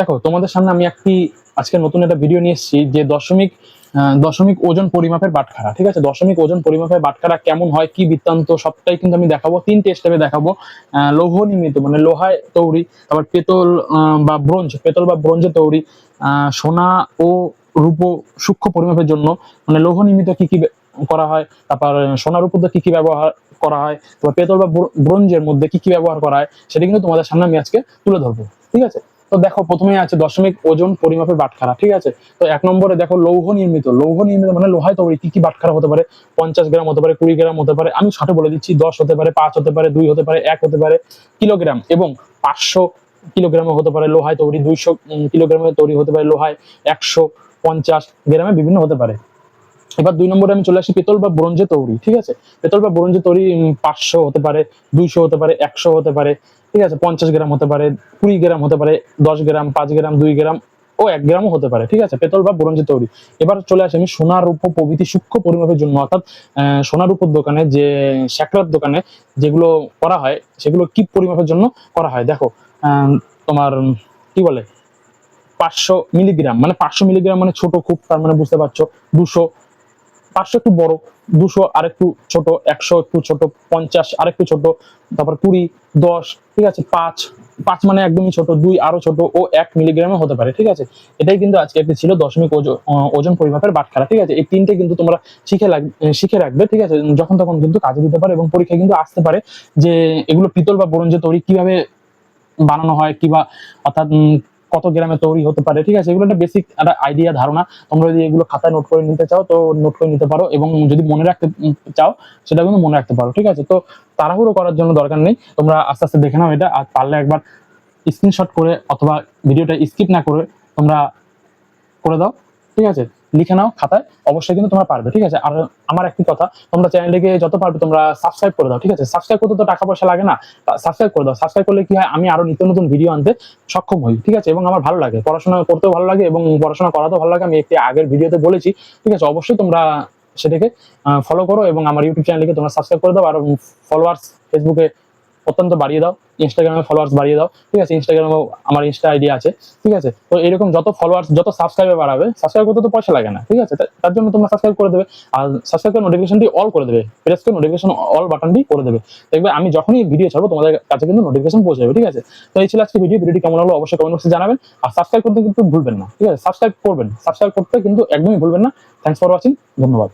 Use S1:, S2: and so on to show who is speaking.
S1: দেখো, তোমাদের সামনে আমি একটি আজকে নতুন একটা ভিডিও নিয়ে এসেছি যে দশমিক দশমিক ওজন পরিমাপের বাটখারা, ঠিক আছে? দশমিক ওজন পরিমাপের বাটখারা কেমন হয়, কি বৃত্তান্ত, সবটাই কিন্তু আমি দেখাবো, তিনটে স্টেপে দেখাবো। লৌহ নির্মিত মানে লোহায় তৈরি, তারপর পেতল বা ব্রোঞ্জ, পেতল বা ব্রোঞ্জে তৈরি সোনা ও রূপ সূক্ষ্ম পরিমাপের জন্য মানে লৌহ নির্মিত কি কি করা হয়, তারপর সোনার উপর কি কি ব্যবহার করা হয়, তারপর পেতল বা ব্রো- ব্রোঞ্জের মধ্যে কি কি ব্যবহার করা হয়, সেটা কিন্তু তোমাদের সামনে আমি আজকে তুলে ধরবো, ঠিক আছে? তো দেখো প্রথমে আছে দশমিক ওজন পরিমাপের বাটখারা, ঠিক আছে? তো এক নম্বরে দেখো লৌহ নির্মিত। লৌহ নির্মিত মানে লোহায় তৈরি, কি কি বাটখারা হতে পারে? পঞ্চাশ গ্রাম হতে পারে, কুড়ি গ্রাম হতে পারে, আমি শর্টে বলে দিচ্ছি, দশ হতে পারে, পাঁচ হতে পারে, দুই হতে পারে, এক হতে পারে, কিলোগ্রাম এবং পাঁচশো কিলোগ্রামে হতে পারে লোহায় তৈরি, দুইশো কিলোগ্রামে তৈরি হতে পারে লোহায় একশো পঞ্চাশ গ্রামে বিভিন্ন হতে পারে। এবার দুই নম্বরে আমি চলে আসি পেতল বা ব্রোঞ্জে তৈরি ঠিক আছে? পেতল বা ব্রোঞ্জে তৈরি পাঁচশো হতে পারে দুইশো হতে পারে একশো হতে পারে ঠিক আছে? পঞ্চাশ গ্রাম হতে পারে কুড়ি গ্রাম হতে পারে দশ গ্রাম পাঁচ গ্রাম দুই গ্রাম ও এক গ্রামও হতে পারে ঠিক আছে? পেতল বা ব্রোঞ্জে তৈরি। এবার চলে আসি আমি সোনার রূপ প্রভৃতি সূক্ষ্ম পরিমাপের জন্য অর্থাৎ আহ, সোনার উপর দোকানে যে শ্যাকলার দোকানে যেগুলো করা হয় সেগুলো কি পরিমাপের জন্য করা হয়? দেখো তোমার কি বলে? পাঁচশো মিলিগ্রাম মানে পাঁচশো মিলিগ্রাম মানে ছোট খুব তার মানে বুঝতে পারছ দুশো পাঁচশো একটু বড়, দুশো আরেকটু ছোট, একশো একটু ছোট, পঞ্চাশ আরেকটু ছোট, তারপর কুড়ি, দশ, ঠিক আছে, পাঁচ পাঁচ মানে একদমই ছোট, দুই আরও ছোট ও এক মিলিগ্রামে হতে পারে, ঠিক আছে? এটাই কিন্তু আজকে একটি ছিল দশমিক ওজন পরিমাপের বাটখারা, ঠিক আছে? এই তিনটে কিন্তু তোমরা শিখে শিখে রাখবে, ঠিক আছে? যখন তখন কিন্তু কাজে দিতে পারে এবং পরীক্ষায় কিন্তু আসতে পারে যে এগুলো পিতল বা ব্রোঞ্জে তৈরি কীভাবে বানানো হয়, কিবা অর্থাৎ কত গ্রামে তৈরি হতে পারে, ঠিক আছে? এগুলো একটা বেসিক একটা আইডিয়া ধারণা। তোমরা যদি এগুলো খাতায় নোট করে নিতে চাও, তো নোট করে নিতে পারো এবং যদি মনে রাখতে চাও, সেটা কিন্তু মনে রাখতে পারো, ঠিক আছে? তো তাড়াহুড়ো করার জন্য দরকার নেই। তোমরা আস্তে আস্তে দেখে নাও এটা, আর পারলে একবার স্ক্রিনশট করে অথবা ভিডিওটা স্কিপ না করে তোমরা করে দাও, ঠিক আছে? লিখে নাও খাতায়, অবশ্যই কিন্তু তোমরা পারবে, ঠিক আছে? আর আমার একটি কথা, তোমরা চ্যানেলটিকে যত পারবে তোমরা সাবস্ক্রাইব করে দাও, ঠিক আছে? সাবস্ক্রাইব করতে তো টাকা পয়সা লাগে না সাবস্ক্রাইব করে দাও। সাবস্ক্রাইব করলে কি হয়, আমি আরও নিত্য নতুন ভিডিও আনতে সক্ষম হই, ঠিক আছে? এবং আমার ভালো লাগে, পড়াশোনা করতেও ভালো লাগে এবং পড়াশোনা করাতেও ভালো লাগে। আমি একটি আগের ভিডিওতে বলেছি, ঠিক আছে? অবশ্যই তোমরা সেটাকে ফলো করো এবং আমার ইউটিউব চ্যানেলকে তোমরা সাবস্ক্রাইব করে দাও। আর ফলোয়ার্স ফেসবুকে অত্যন্ত বাড়িয়ে দাও ইনস্টাগ্রামে ফলোয়ার্স বাড়িয়ে দাও, ঠিক আছে? ইনস্টাগ্রামেও আমার ইনস্টা আইডি আছে, ঠিক আছে? তো এরকম যত ফলোয়ার্স যত সাবস্ক্রাইবার বাড়াবে সাবস্ক্রাইব করতে তো পয়সা লাগে না, ঠিক আছে? তার জন্য তোমরা সাবস্ক্রাইব করে দেবে, আর সাবস্ক্রাইব করে নোটিফিকেশনটি অল করে দেবে প্রেস করে নোটিফিকেশন অল বাটনটি করে দেবে। দেখবে আমি যখনই ভিডিও ছাড়বো, তোমাদের কাছে কিন্তু নোটিফিকেশন পৌঁছে যাবে, ঠিক আছে? তো এই ছিল আজকে ভিডিও ভিডিওটি কেমন হলো অবশ্যই কমেন্ট বক্সে জানাবেন, আর সাবস্ক্রাইব করতে কিন্তু ভুলবেন না, ঠিক আছে? সাবস্ক্রাইব করবেন সাবস্ক্রাইব করতে কিন্তু একদমই ভুলবেন না। থ্যাংকস ফর ওয়াচিং ধন্যবাদ।